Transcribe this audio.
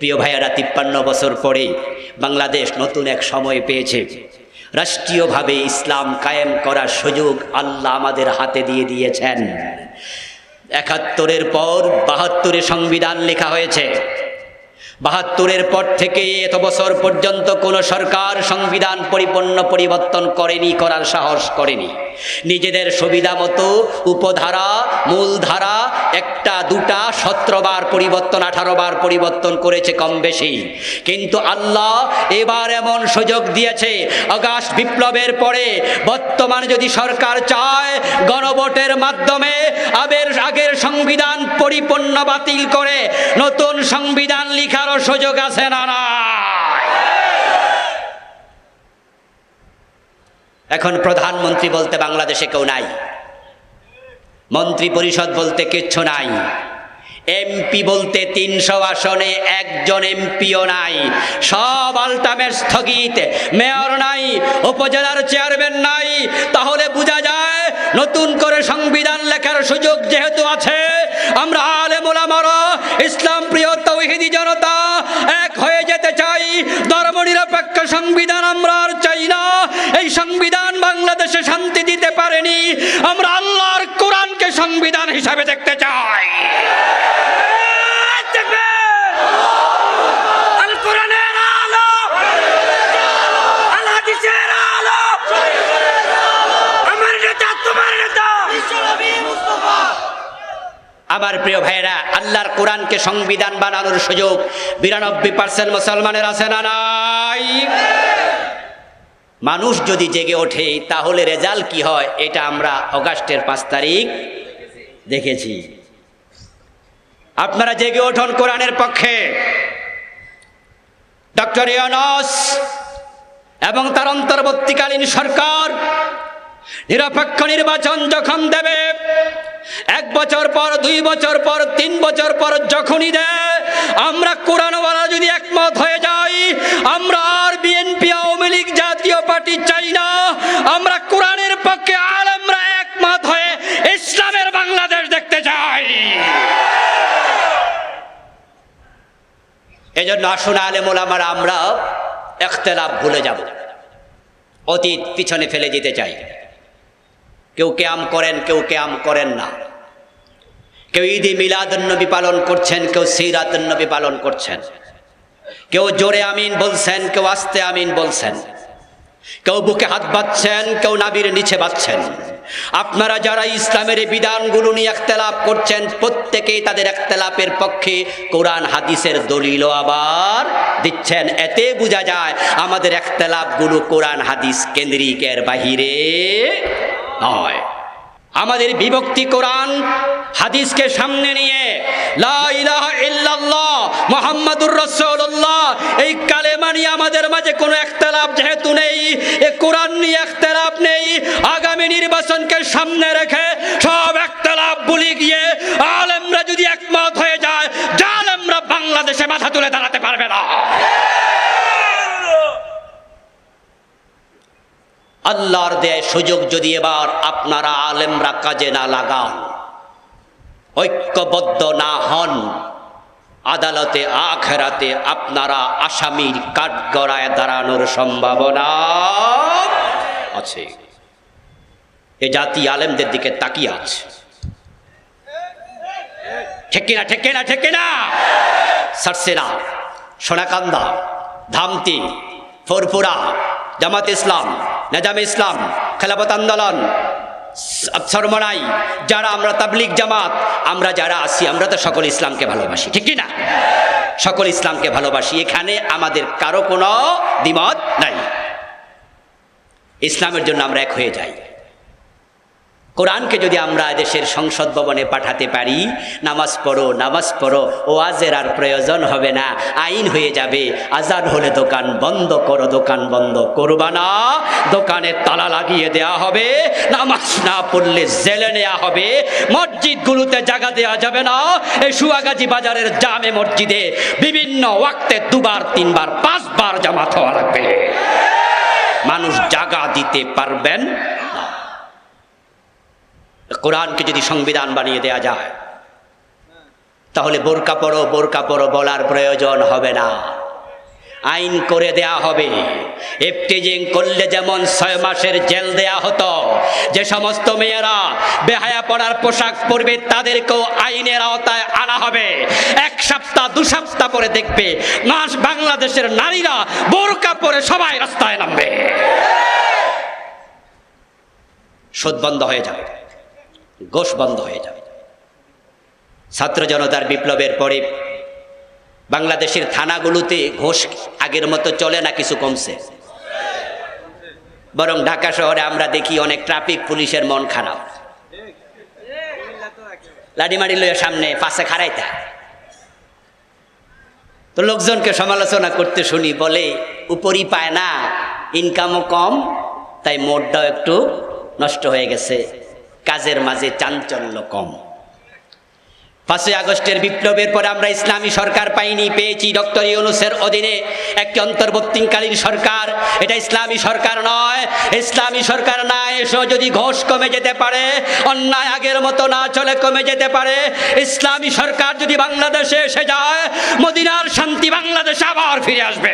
প্রিয় ভাইয়ারা, তিপ্পান্ন বছর পরে বাংলাদেশ নতুন এক সময় পেয়েছে। রাষ্ট্রীয়ভাবে ইসলাম কায়েম করার সুযোগ আল্লাহ আমাদের হাতে দিয়ে দিয়েছেন। একাত্তরের পর বাহাত্তরে সংবিধান লেখা হয়েছে। বাহাত্তরের পর থেকে এত বছর পর্যন্ত কোনো সরকার সংবিধান পরিপূর্ণ পরিবর্তন করেনি, করার সাহস করেনি। নিজেদের সুবিধা মতো উপধারা, মূলধারা, একটা, দুটা, সতেরোবার পরিবর্তন আঠারো বার পরিবর্তন করেছে কম বেশি। কিন্তু আল্লাহ এবার এমন সুযোগ দিয়েছে, অগাস্ট বিপ্লবের পরে বর্তমানে যদি সরকার চায় গণভোটের মাধ্যমে আবের আগের সংবিধান পরিপূর্ণ বাতিল করে, নতুন সংবিধান লিখারও সুযোগ আছে না? এখন প্রধানমন্ত্রী বলতে বাংলাদেশে কেউ নাই। মন্ত্রী পরিষদ বলতে কিচ্ছু নাই। এমপি বলতে তিনশো আসনে একজন এমপিও নাই। সব আলটামেট স্থগিত। মেয়র নাই, উপজেলার চেয়ারম্যান নাই। তাহলে বোঝা যায় নতুন করে সংবিধান লেখার সুযোগ যেহেতু আছে, আমরা আলে মোলামারা ইসলাম প্রিয় তৌহিদি জনতা ধর্মনিরপেক্ষ সংবিধান আমরা আর চাই না। এই সংবিধান বাংলাদেশে শান্তি দিতে পারেনি। আমরা আল্লাহর কোরআনকে সংবিধান হিসাবে দেখতে চাই আল কোরআনের আলো আল হাদিসের আলো আমার নেতা তোমার নেতা আমার প্রিয় ভাইয়েরা আল্লাহর কোরআনকে সংবিধান বানানোর সুযোগ বিরানব্বই পার্সেন্ট মুসলমানের আছে না নাই? মানুষ যদি জেগে ওঠে, তাহলে রেজাল্ট কি হয়? এটা আমরা অগাস্টের পাঁচ তারিখ দেখেছি। আপনারা জেগে ওঠুন কোরআনের পক্ষে। ডক্টর ইয়নস এবং তার অন্তর্বর্তীকালীন সরকার নিরপেক্ষ নির্বাচন যখন দেবে এক বছর পর, দুই বছর পর, তিন বছর পর যখনই দেয়, আমরা কোরআনওয়ালা যদি একমত হয়ে যাই, আমরা আর বিএনপি, আওয়ামী লীগ জাতীয় পার্টি চাই না। আমরা কোরআনের পক্ষে আর আমরা একমত হয়ে ইসলামের বাংলাদেশ দেখতে চাই। এজন্য আসুন আলেম ওলামারা, আমরা এখতেলাফ ভুলে যাব। অতীত পিছনে ফেলে যেতে চাই। কেউ ক্যাম করেন, কেউ ক্যাম করেন না। কেউ ঈদে মিলাদুন্নবী পালন করছেন, কেউ সিরাতুন্নবী পালন করছেন। কেউ জোরে আমিন বলছেন, কেউ আস্তে আমিন বলছেন। কেউ বুকে হাত বাঁধছেন, কেউ নাবির নিচে বাঁধছেন। আপনারা যারা ইসলামের বিধানগুলো নিয়ে একতেলাপ করছেন, প্রত্যেকেই তাদের একতেলাপের পক্ষে কোরআন, হাদিসের দলিল আবার দিচ্ছেন। এতে বোঝা যায় আমাদের একতেলাপগুলো কোরআন, হাদিস কেন্দ্রিকের বাহিরে নয়। আমাদের বিভক্তি কোরআন, হাদিসকে সামনে নিয়ে মুহাম্মাদুর রাসূলুল্লাহ, এই কালেমা নিয়ে আমাদের মাঝে কোনো একতলাপ যেহেতু নেই, এ কোরআন নিয়ে একতলাপ নেই নির্বাচনকে সামনে রেখে সব একতলাপ ভুলে গিয়ে আলেমরা যদি একমত হয়ে যায়, জালেমরা বাংলাদেশে মাথা তুলে দাঁড়াতে পারবে না। আল্লাহর দেয় সুযোগ যদি এবার আপনারা আলেমরা কাজে না লাগান, ঐক্যবদ্ধ না হন, আদালতে, আখেরাতে আপনারা আসামির কাঠগড়ায় দাঁড়ানোর সম্ভাবনা আছে। এ জাতি আলেমদের দিকে তাকিয়ে আছে। ঠিক কিনা ঠিক কিনা সারসেনা, সোনাকান্দা, ধামতি, ফরফুরা, জামাত ইসলাম, নেজাম ইসলাম, খেলাফত আন্দোলন সরমনাই, যারা আমরা তাবলিক জামাত, আমরা যারা আছি, আমরা তো সকল ইসলামকে ভালোবাসি। ঠিক না সকল ইসলামকে ভালোবাসি। এখানে আমাদের কারও কোনো দ্বিমত নাই। ইসলামের জন্য আমরা এক হয়ে যাই। কোরআনকে যদি আমরা দেশের সংসদ ভবনে পাঠাতে পারি, নামাজ পড়ো নামাজ পড়ো, ওয়াজের আর প্রয়োজন হবে না, আইন হয়ে যাবে। আজান হলে দোকান বন্ধ করো, দোকান বন্ধ করবা না। দোকানে তালা লাগিয়ে দেয়া হবে, নামাজ না পড়লে জেলে নেওয়া হবে। মসজিদগুলোতে জায়গা দেওয়া যাবে না। এই সুয়াগাজী বাজারের জামে মসজিদে বিভিন্ন ওয়াক্তে দুবার, তিনবার, পাঁচবার জামাত হওয়া লাগবে। মানুষ জাগা দিতে পারবেন কোরআনকে যদি সংবিধান বানিয়ে দেয়া যায়, তাহলে বোরকা পরো বোরকা পরো বলার প্রয়োজন হবে না। আইন করে দেয়া হবে। এফটিজিং করলে যেমন ছয় মাসের জেল দেয়া হতো, যে সমস্ত মেয়েরা বেহায়া পড়ার পোশাক পরবে, তাদেরকেও আইনের আওতায় আনা হবে। এক সপ্তাহ, দু সপ্তাহ পরে দেখবে মাস বাংলাদেশের নারীরা বোরকা পরে সবাই রাস্তায় নামবে। সুদ বন্ধ হয়ে যাবে। গোশ বন্ধ হয়ে যাবে। ছাত্র জনতার বিপ্লবের পরে বাংলাদেশের থানাগুলোতে ঘোষ আগের মতো চলে না কিছু কমছে। বরং ঢাকা শহরে আমরা দেখি অনেক ট্রাফিক পুলিশের মন খারাপ। লাডিমারি লইয়া সামনে পাশে খারাইতা তো লোকজনকে সমালোচনা করতে শুনি, বলে উপরই পায় না ইনকামও কম, তাই মোডটাও একটু নষ্ট হয়ে গেছে। কাজের মাঝে চাঞ্চল্য কম। পাঁচই আগস্টের বিপ্লবের পরে আমরা ইসলামী সরকার পাইনি, পেয়েছি ডক্টর ইউনুসের অধীনে একটি অন্তর্বর্তীকালীন সরকার। এটা ইসলামী সরকার নয়, ইসলামী সরকার না এসেও যদি ঘোষ কমে যেতে পারে, অন্যায় আগের মতো না চলে কমে যেতে পারে, ইসলামী সরকার যদি বাংলাদেশে এসে যায়, মদিনার শান্তি বাংলাদেশে আবার ফিরে আসবে।